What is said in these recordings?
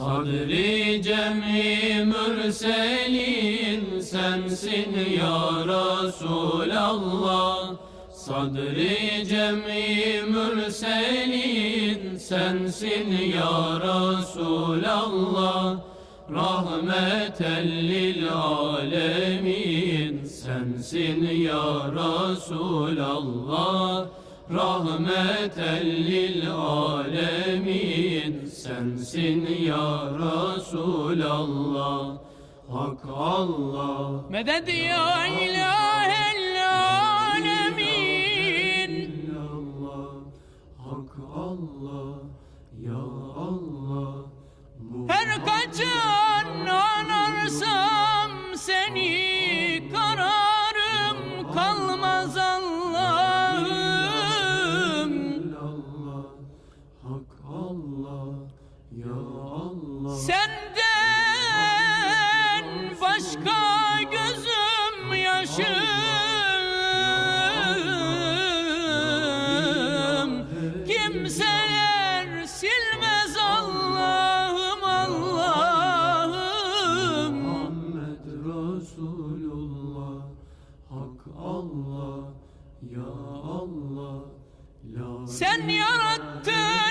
Sadri cemi mürselin sensin ya Resulallah. Sadri cemi mürselin sensin ya Resulallah. Rahmeten lil alemin sensin ya Resulallah. Rahmeten lil alemin sensin ya Resulallah. Hak Allah. Medet ya ilahel alemin Allah Hak Allah Ya Allah Her kaçan yaşım Kimseler silmez Allah'ım Allah'ım. Muhammed Resulullah Hak Allah Ya Allah La Sen yarattın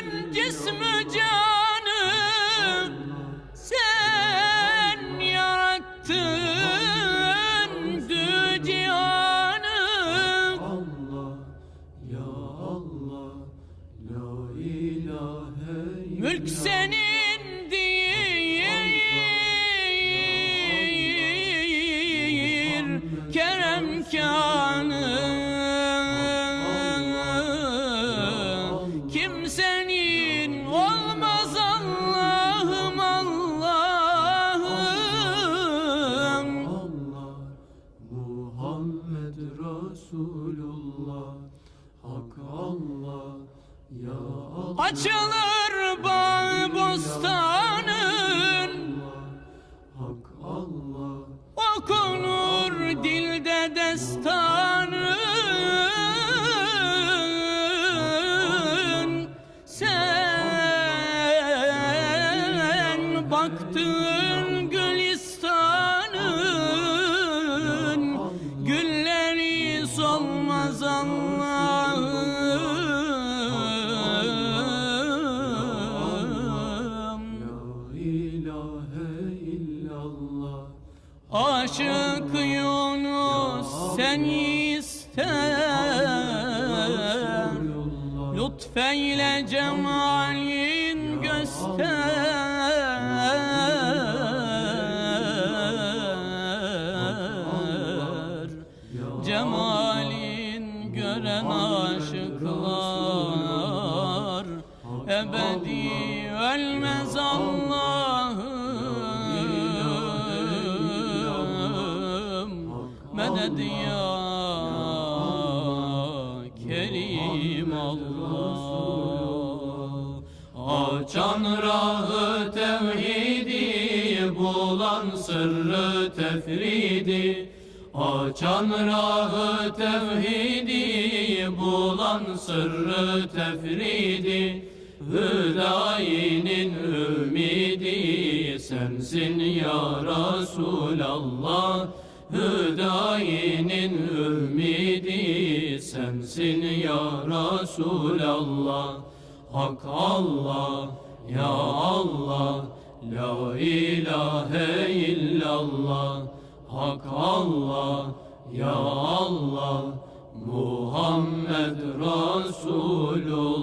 Mülk senin değil Kerem kanı Kimsenin olmaz Allah'ım Allah'ım. Allah Muhammed Resulullah Hak Allah Açılır bağ bostanın Okunur dilde destanın. Sen baktın Aşık Yunus sen ister Lütfeyle cemalin göster. Cemalin gören aşıklar Ebedi Medet ya. Kerim Allah Açan rahı tevhidi Bulan sırrı tefridi. Açan rahı tevhidi Bulan sırrı tefridi. Hüdayinin ümidi Sensin ya Resulallah Hüdayinin ümidi Sensin ya Resulallah Hak Allah, Ya Allah, La ilahe illallah. Hak Allah, Ya Allah, Muhammed Resulullah.